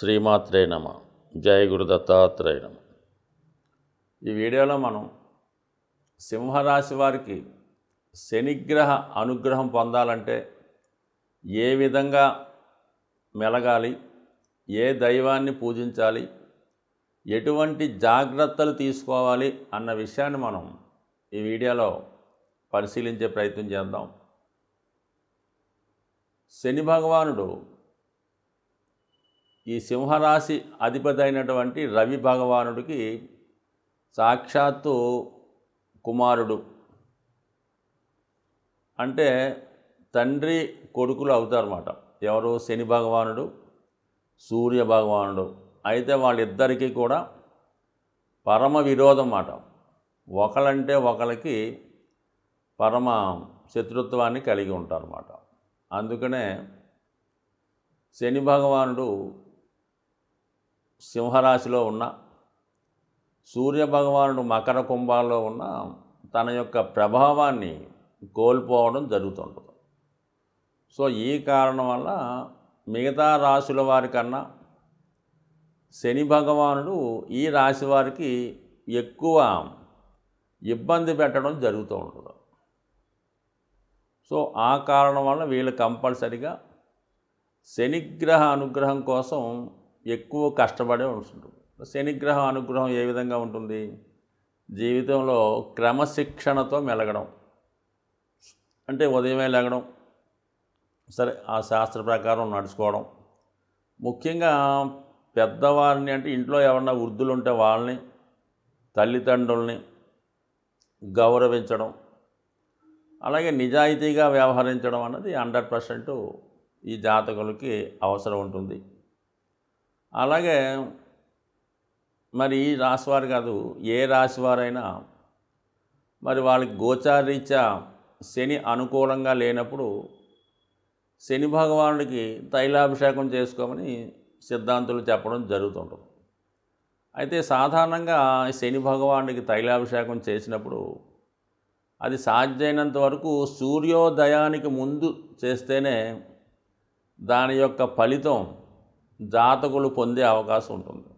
శ్రీమాత్రే నమ. జయ గురు దత్తాత్రేయ నమ. ఈ వీడియోలో మనం సింహరాశి వారికి శనిగ్రహ అనుగ్రహం పొందాలంటే ఏ విధంగా మెలగాలి ఏ దైవాన్ని పూజించాలి ఎటువంటి జాగ్రత్తలు తీసుకోవాలి అన్న విషయాన్ని మనం ఈ వీడియోలో పరిశీలించే ప్రయత్నం చేద్దాం. శని భగవానుడు ఈ సింహరాశి అధిపతి అయినటువంటి రవి భగవానుడికి సాక్షాత్తు కుమారుడు. అంటే తండ్రి కొడుకులు అవుతారన్నమాట. ఎవరు? శని భగవానుడు సూర్య భగవానుడు. అయితే వాళ్ళిద్దరికీ కూడా పరమ విరోధం మాట ఒకలంటే ఒకరికి పరమ శత్రుత్వాన్ని కలిగి ఉంటారన్నమాట. అందుకనే శని భగవానుడు సింహరాశిలో ఉన్న సూర్య భగవానుడు మకర కుంభాల్లో ఉన్న తన యొక్క ప్రభావాన్ని కోల్పోవడం జరుగుతుంటుంది. సో ఈ కారణం వల్ల మిగతా రాశుల వారికన్నా శని భగవానుడు ఈ రాశి వారికి ఎక్కువ ఇబ్బంది పెట్టడం జరుగుతూ ఉంటుంది. సో ఆ కారణం వల్ల వీళ్ళు కంపల్సరిగా శనిగ్రహ అనుగ్రహం కోసం ఎక్కువ కష్టపడే ఉంటుంది శనిగ్రహం అనుగ్రహం ఏ విధంగా ఉంటుంది? జీవితంలో క్రమశిక్షణతో మెలగడం. అంటే ఉదయమే లేగడం. సరే ఆ శాస్త్ర ప్రకారం నడుచుకోవడం. ముఖ్యంగా పెద్దవారిని అంటే ఇంట్లో ఎవరన్నా వృద్ధులు ఉంటే వాళ్ళని తల్లిదండ్రుల్ని గౌరవించడం. అలాగే నిజాయితీగా వ్యవహరించడం అన్నది హండ్రెడ్ పర్సెంట్ ఈ జాతకులకి అవసరం ఉంటుంది. అలాగే మరి ఈ రాశివారు కాదు ఏ రాశివారైనా మరి వాళ్ళకి గోచారీత్యా శని అనుకూలంగా లేనప్పుడు శని భగవానుడికి తైలాభిషేకం చేసుకోమని సిద్ధాంతులు చెప్పడం జరుగుతుంటుంది. అయితే సాధారణంగా శని భగవానుడికి తైలాభిషేకం చేసినప్పుడు అది సాధ్యమైనంత వరకు సూర్యోదయానికి ముందు చేస్తేనే దాని యొక్క ఫలితం జాతకులు పొందే అవకాశం ఉంటుంది.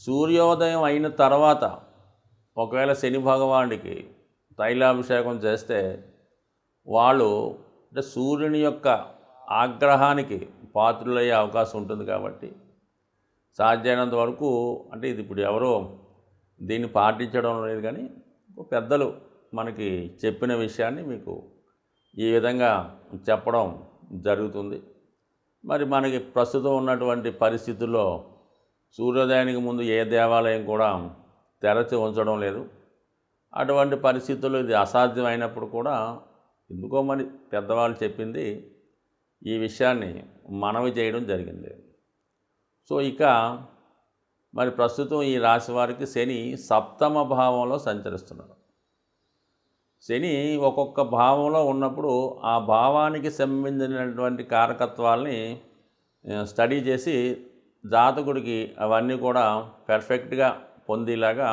సూర్యోదయం అయిన తర్వాత ఒకవేళ శని భగవానుడికి తైలాభిషేకం చేస్తే వాళ్ళు అంటే సూర్యుని యొక్క ఆగ్రహానికి పాత్రులయ్యే అవకాశం ఉంటుంది కాబట్టి సాధ్యమైనంత వరకు అంటే ఇది ఇప్పుడు ఎవరో దీన్ని పాటించడం లేదు కానీ పెద్దలు మనకి చెప్పిన విషయాన్ని మీకు ఈ విధంగా చెప్పడం జరుగుతుంది. మరి మనకి ప్రస్తుతం ఉన్నటువంటి పరిస్థితుల్లో సూర్యోదయానికి ముందు ఏ దేవాలయం కూడా తెరచి ఉంచడం లేదు. అటువంటి పరిస్థితుల్లో ఇది అసాధ్యమైనప్పుడు కూడా ఎందుకో మరి పెద్దవాళ్ళు చెప్పింది ఈ విషయాన్ని మనవి చేయడం జరిగింది. సో ఇక మరి ప్రస్తుతం ఈ రాశి వారికి శని సప్తమ భావంలో సంచరిస్తున్నాడు శని ఒక్కొక్క భావంలో ఉన్నప్పుడు ఆ భావానికి సంబంధించినటువంటి కారకత్వాల్ని స్టడీ చేసి జాతకుడికి అవన్నీ కూడా పెర్ఫెక్ట్గా పొందేలాగా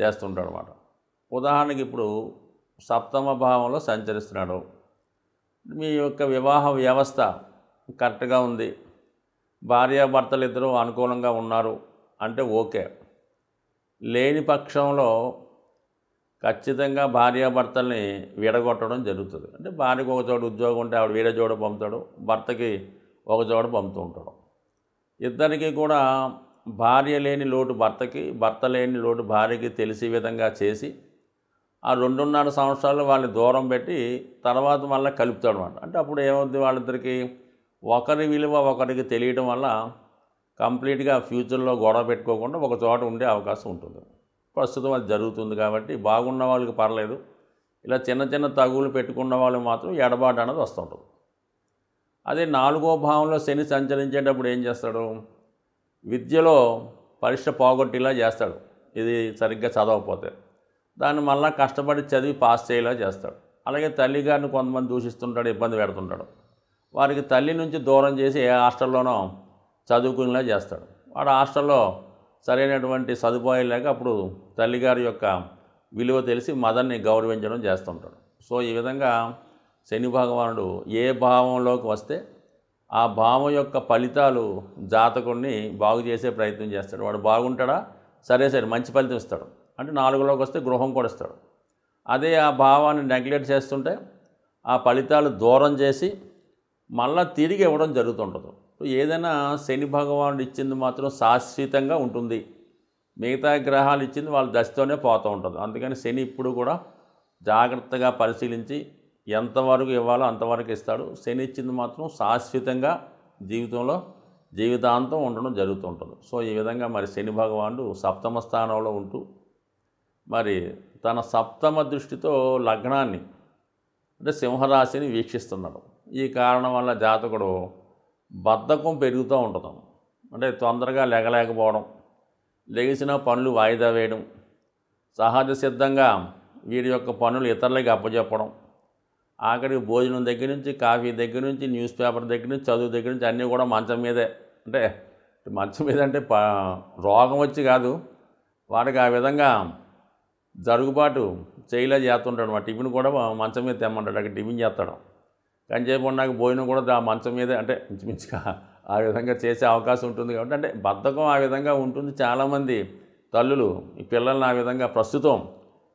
చేస్తుంటాడు అనమాట ఉదాహరణకి ఇప్పుడు సప్తమ భావంలో సంచరిస్తున్నాడు. మీ యొక్క వివాహ వ్యవస్థ కరెక్ట్గా ఉంది. భార్యాభర్తలు ఇద్దరూ అనుకూలంగా ఉన్నారు అంటే ఓకే. లేని పక్షంలో ఖచ్చితంగా భార్యాభర్తల్ని విడగొట్టడం జరుగుతుంది. అంటే భార్యకు ఒక చోట ఉద్యోగం ఉంటే ఆవిడ వేరే చోట పంపుతాడు భర్తకి ఒక చోట పంపుతూ ఉంటాడు. ఇద్దరికి కూడా భార్య లేని లోటు భర్తకి భర్త లేని లోటు భార్యకి తెలిసే విధంగా చేసి ఆ రెండున్నర సంవత్సరాలు వాళ్ళని దూరం పెట్టి తర్వాత మళ్ళీ కలుపుతాడు అనమాట అంటే అప్పుడు ఏమవుతుంది వాళ్ళిద్దరికి? ఒకరి విలువ ఒకరికి తెలియడం వల్ల కంప్లీట్గా ఫ్యూచర్లో గొడవ పెట్టుకోకుండా ఒక చోట ఉండే అవకాశం ఉంటుంది. ప్రస్తుతం అది జరుగుతుంది కాబట్టి బాగున్న వాళ్ళకి పర్లేదు. ఇలా చిన్న చిన్న తగులు పెట్టుకున్న వాళ్ళు మాత్రం ఎడబాటు అనేది వస్తుంటుంది. అదే నాలుగో భావంలో శని సంచరించేటప్పుడు ఏం చేస్తాడు? విద్యలో పరీక్ష పోగొట్టేలా చేస్తాడు. ఇది సరిగ్గా చదవకపోతే. దాన్ని మళ్ళీ కష్టపడి చదివి పాస్ చేయేలా చేస్తాడు. అలాగే తల్లిగారిని కొంతమంది దూషిస్తుంటాడు ఇబ్బంది పెడుతుంటాడు. వారికి తల్లి నుంచి దూరం చేసి ఏ హాస్టల్లోనో చదువుకునేలా చేస్తాడు. వాడు హాస్టల్లో సరైనటువంటి సదుపాయాలు లేక అప్పుడు తల్లిగారి యొక్క విలువ తెలిసి మదర్ని గౌరవించడం చేస్తుంటాడు. సో ఈ విధంగా శని భగవానుడు ఏ భావంలోకి వస్తే ఆ భావం యొక్క ఫలితాలు జాతకుడిని బాగు చేసే ప్రయత్నం చేస్తాడు. వాడు బాగుంటాడా? సరే సరే మంచి ఫలితం ఇస్తాడు. అంటే నాలుగులోకి వస్తే గృహం కూడా ఇస్తాడు. అదే ఆ భావాన్ని నెగ్లెక్ట్ చేస్తుంటే ఆ ఫలితాలు దూరం చేసి మళ్ళా తిరిగి ఇవ్వడం జరుగుతుంటుంది. ఏదైనా శని భగవానుడు ఇచ్చింది మాత్రం శాశ్వతంగా ఉంటుంది. మిగతా గ్రహాలు ఇచ్చింది వాళ్ళ దశతోనే పోతూ ఉంటుంది. అందుకని శని ఇప్పుడు కూడా జాగ్రత్తగా పరిశీలించి ఎంతవరకు ఇవ్వాలో అంతవరకు ఇస్తాడు. శని ఇచ్చింది మాత్రం శాశ్వతంగా జీవితంలో జీవితాంతం ఉండడం జరుగుతుంటుంది సో ఈ విధంగా మరి శని భగవానుడు సప్తమ స్థానంలో ఉంటూ మరి తన సప్తమ దృష్టితో లగ్నాన్ని అంటే సింహరాశిని వీక్షిస్తున్నాడు. ఈ కారణం వల్ల జాతకుడు బద్ధకం పెరుగుతూ ఉండటం అంటే తొందరగా లెగలేకపోవడం లెగిసిన పనులు వాయిదా వేయడం సహజ సిద్ధంగా వీడి యొక్క పనులు ఇతరులకి అప్పచెప్పడం ఆఖరికి భోజనం దగ్గర నుంచి కాఫీ దగ్గర నుంచి న్యూస్ పేపర్ దగ్గర నుంచి చదువు దగ్గర నుంచి అన్నీ కూడా మంచం మీదే. అంటే మంచం మీద అంటే రోగం వచ్చి కాదు వాడికి ఆ విధంగా జరుగుబాటు చేయలే చేస్తుంటాడు. మా టిఫిన్ కూడా మంచం మీద తెమ్మంటాడు అక్కడ టిఫిన్ చేస్తాడు. కంచేపు చెప్పి భోజనం కూడా ఆ మంచం మీదే అంటే ఇంచుమించుగా ఆ విధంగా చేసే అవకాశం ఉంటుంది కాబట్టి అంటే బద్ధకం ఆ విధంగా ఉంటుంది చాలామంది తల్లులు ఈ పిల్లల్ని ఆ విధంగా ప్రస్తుతం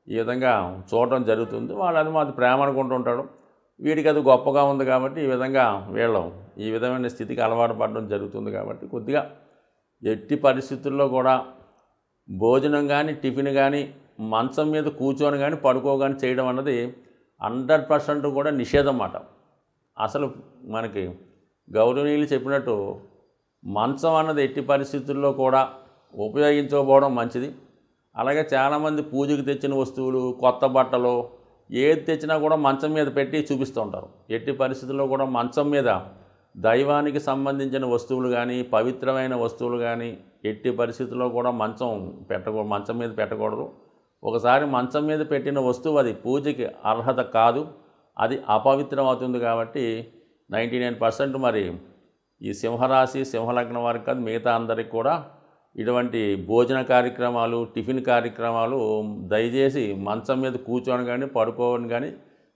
ఈ విధంగా చూడటం జరుగుతుంది. వాళ్ళు అది మాది ప్రేమ అనుకుంటుంటాడు వీడికి అది గొప్పగా ఉంది కాబట్టి ఈ విధంగా వీళ్ళు ఈ విధమైన స్థితికి అలవాటు పడడం జరుగుతుంది కాబట్టి కొద్దిగా ఎట్టి పరిస్థితుల్లో కూడా భోజనం కానీ టిఫిన్ కానీ మంచం మీద కూర్చొని కానీ పడుకో కానీ చేయడం అన్నది హండ్రెడ్ పర్సెంట్ కూడా నిషేధం అన్నమాట. అసలు మనకి గౌరవనీయులు చెప్పినట్టు మంచం అన్నది ఎట్టి పరిస్థితుల్లో కూడా ఉపయోగించకపోవడం మంచిది. అలాగే చాలామంది పూజకు తెచ్చిన వస్తువులు కొత్త బట్టలు ఏది తెచ్చినా కూడా మంచం మీద పెట్టి చూపిస్తూ ఉంటారు ఎట్టి పరిస్థితుల్లో కూడా మంచం మీద దైవానికి సంబంధించిన వస్తువులు కానీ పవిత్రమైన వస్తువులు కానీ ఎట్టి పరిస్థితుల్లో కూడా మంచం పెట్టకూడదు మంచం మీద పెట్టకూడదు. ఒకసారి మంచం మీద పెట్టిన వస్తువు అది పూజకి అర్హత కాదు. అది అపవిత్రం అవుతుంది కాబట్టి నైంటీ నైన్ పర్సెంట్ మరి ఈ సింహరాశి సింహలగ్నం వారికి కాదు మిగతా అందరికి కూడా ఇటువంటి భోజన కార్యక్రమాలు టిఫిన్ కార్యక్రమాలు దయచేసి మంచం మీద కూర్చోని కానీ పడుకోవని కానీ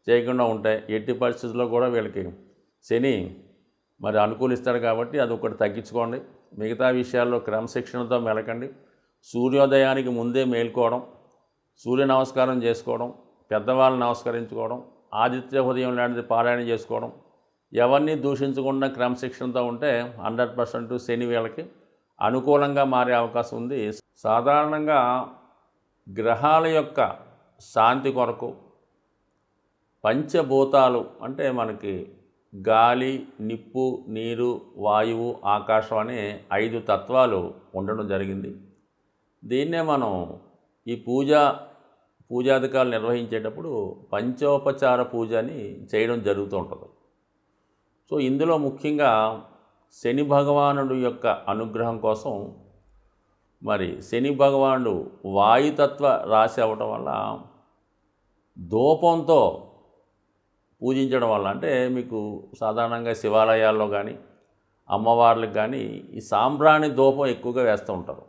చేయకుండా ఉంటాయి. ఎట్టి పరిస్థితుల్లో కూడా వీళ్ళకి శని మరి అనుకూలిస్తాడు కాబట్టి అది ఒకటి తగ్గించుకోండి. మిగతా విషయాల్లో క్రమశిక్షణతో మెలకండి. సూర్యోదయానికి ముందే మేల్కోవడం సూర్య నమస్కారం చేసుకోవడం పెద్దవాళ్ళని నమస్కరించుకోవడం ఆదిత్య ఉదయం లాంటిది పారాయణ చేసుకోవడం. ఎవరిని దూషించకుండా క్రమశిక్షణతో ఉంటే హండ్రెడ్ పర్సెంట్ శని వీళ్ళకి అనుకూలంగా మారే అవకాశం ఉంది. సాధారణంగా గ్రహాల యొక్క శాంతి కొరకు పంచభూతాలు అంటే మనకి గాలి నిప్పు నీరు వాయువు ఆకాశం అనే ఐదు తత్వాలు ఉండడం జరిగింది. దీన్నే మనం ఈ పూజ పూజాధికారులు నిర్వహించేటప్పుడు పంచోపచార పూజ అని చేయడం జరుగుతూ ఉంటుంది. సో ఇందులో ముఖ్యంగా శని భగవానుడు యొక్క అనుగ్రహం కోసం మరి శని భగవానుడు వాయుతత్వ రాశి అవ్వటం వల్ల ధూపంతో పూజించడం వల్ల అంటే మీకు సాధారణంగా శివాలయాల్లో కానీ అమ్మవార్లకు కానీ ఈ సాంబ్రాణి ధూపం ఎక్కువగా వేస్తూ ఉంటారు.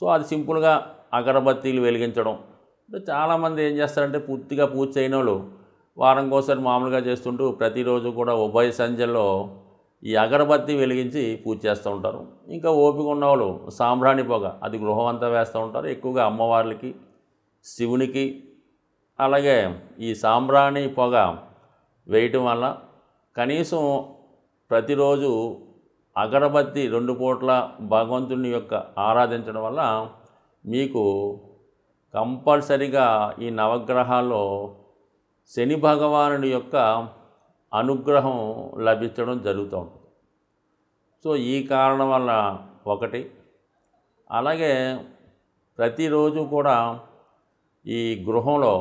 సో అది సింపుల్గా అగరబత్తీలు వెలిగించడం చాలామంది ఏం చేస్తారంటే పూర్తిగా పూజ చేయని వాళ్ళు వారం కోసం మామూలుగా చేస్తుంటూ ప్రతిరోజు కూడా ఉభయ సంధ్యలో ఈ అగరబత్తి వెలిగించి పూజ చేస్తూ ఉంటారు. ఇంకా ఓపిక ఉన్నవాళ్ళు సాంబ్రాణి పొగ అది గృహం అంతా వేస్తూ ఉంటారు. ఎక్కువగా అమ్మవార్లకి శివునికి అలాగే ఈ సాంబ్రాణి పొగ వేయటం వల్ల కనీసం ప్రతిరోజు అగరబత్తి రెండు పూట్ల భగవంతుని యొక్క ఆరాధించడం వల్ల మీకు కంపల్సరిగా ఈ నవగ్రహాల్లో శని భగవానుడి యొక్క అనుగ్రహం లభించడం జరుగుతూ ఉంటుంది. సో ఈ కారణం వల్ల ఒకటి. అలాగే ప్రతిరోజు కూడా ఈ గృహంలో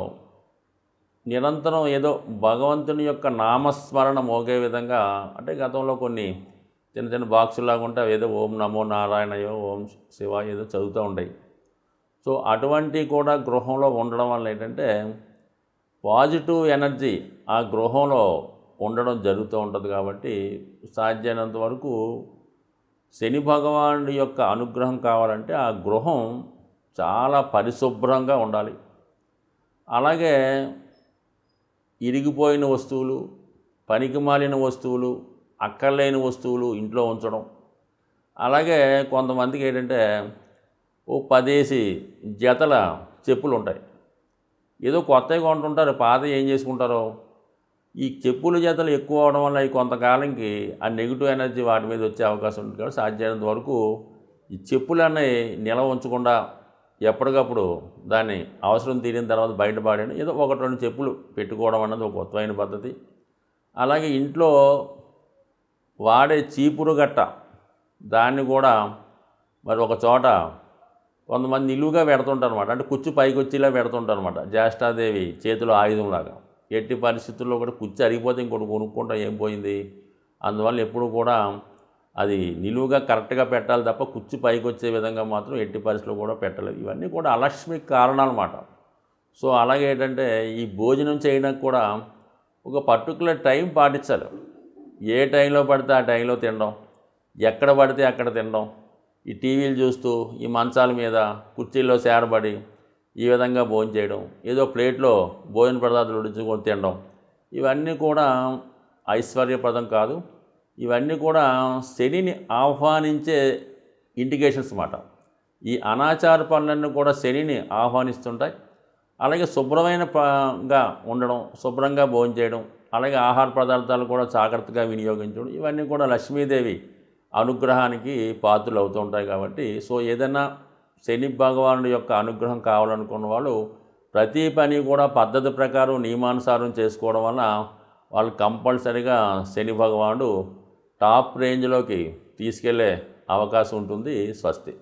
నిరంతరం ఏదో భగవంతుని యొక్క నామస్మరణ మోగే విధంగా అంటే గతంలో కొన్ని చిన్న చిన్న బాక్సులాగా ఉంటే ఏదో ఓం నమో నారాయణయో ఓం శివ ఏదో చదువుతూ ఉంటాయి సో అటువంటి కూడా గృహంలో ఉండడం వల్ల ఏంటంటే పాజిటివ్ ఎనర్జీ ఆ గృహంలో ఉండడం జరుగుతూ ఉంటుంది కాబట్టి సాధ్యమైనంత వరకు శని భగవానుడి యొక్క అనుగ్రహం కావాలంటే ఆ గృహం చాలా పరిశుభ్రంగా ఉండాలి. అలాగే ఇరిగిపోయిన వస్తువులు పనికి మాలిన వస్తువులు అక్కర్లేని వస్తువులు ఇంట్లో ఉంచడం. అలాగే కొంతమందికి ఏంటంటే ఓ పదేసి జతల చెప్పులు ఉంటాయి ఏదో కొత్తవి కొంటుంటారు పాత ఏం చేసుకుంటారో. ఈ చెప్పుల జతలు ఎక్కువ అవడం వల్ల ఈ కొంతకాలంకి ఆ నెగిటివ్ ఎనర్జీ వాటి మీద వచ్చే అవకాశం ఉంటుంది కాబట్టి సాధ్యమైనంత వరకు ఈ చెప్పులన్నీ నిల్వ నిలవ ఉంచకుండా ఎప్పటికప్పుడు దాన్ని అవసరం తీరిన తర్వాత బయటపడేయడం ఏదో ఒకటి రెండు చెప్పులు పెట్టుకోవడం అన్నది ఒక కొత్తమైన పద్ధతి. అలాగే ఇంట్లో వాడే చీపురు గట్ట దాన్ని కూడా మరి ఒక చోట కొంతమంది నిలువుగా పెడుతుంటారు అనమాట అంటే కుచ్చు పైకి వచ్చేలా పెడుతుంటారు అనమాట జ్యేష్ఠాదేవి చేతిలో ఆయుధంలాగా. ఎట్టి పరిస్థితుల్లో కూడా కుచ్చు అరిగిపోతే ఇంకోటి కొనుక్కుంటా ఏం పోయింది? అందువల్ల ఎప్పుడు కూడా అది నిలువుగా కరెక్ట్గా పెట్టాలి తప్ప కుచ్చు పైకి వచ్చే విధంగా మాత్రం ఎట్టి పరిస్థితుల్లో కూడా పెట్టలేదు. ఇవన్నీ కూడా అలక్ష్మికి కారణాలు అనమాట సో అలాగే ఏంటంటే ఈ భోజనం చేయడానికి కూడా ఒక పర్టికులర్ టైం పాటించాలి. ఏ టైంలో పడితే ఆ టైంలో తినడం ఎక్కడ పడితే అక్కడ తినడం ఈ టీవీలు చూస్తూ ఈ మంచాల మీద కుర్చీల్లో సేరబడి ఈ విధంగా భోజనం చేయడం ఏదో ప్లేట్లో భోజన పదార్థాలు ఉడించుకొని తినడం ఇవన్నీ కూడా ఐశ్వర్యప్రదం కాదు. ఇవన్నీ కూడా శనిని ఆహ్వానించే ఇండికేషన్స్ అన్నమాట. ఈ అనాచార పనులన్నీ కూడా శనిని ఆహ్వానిస్తుంటాయి. అలాగే శుభ్రమైన ఉండడం శుభ్రంగా భోజనం చేయడం అలాగే ఆహార పదార్థాలు కూడా జాగ్రత్తగా వినియోగించడం ఇవన్నీ కూడా లక్ష్మీదేవి అనుగ్రహానికి పాత్రలు అవుతూ ఉంటాయి కాబట్టి సో ఏదైనా శని భగవానుడి యొక్క అనుగ్రహం కావాలనుకున్న వాళ్ళు ప్రతి పని కూడా పద్ధతి ప్రకారం నియమానుసారం చేసుకోవడం వల్ల వాళ్ళు కంపల్సరీగా శని భగవానుడు టాప్ రేంజ్లోకి తీసుకెళ్ళే అవకాశం ఉంటుంది స్వస్తి.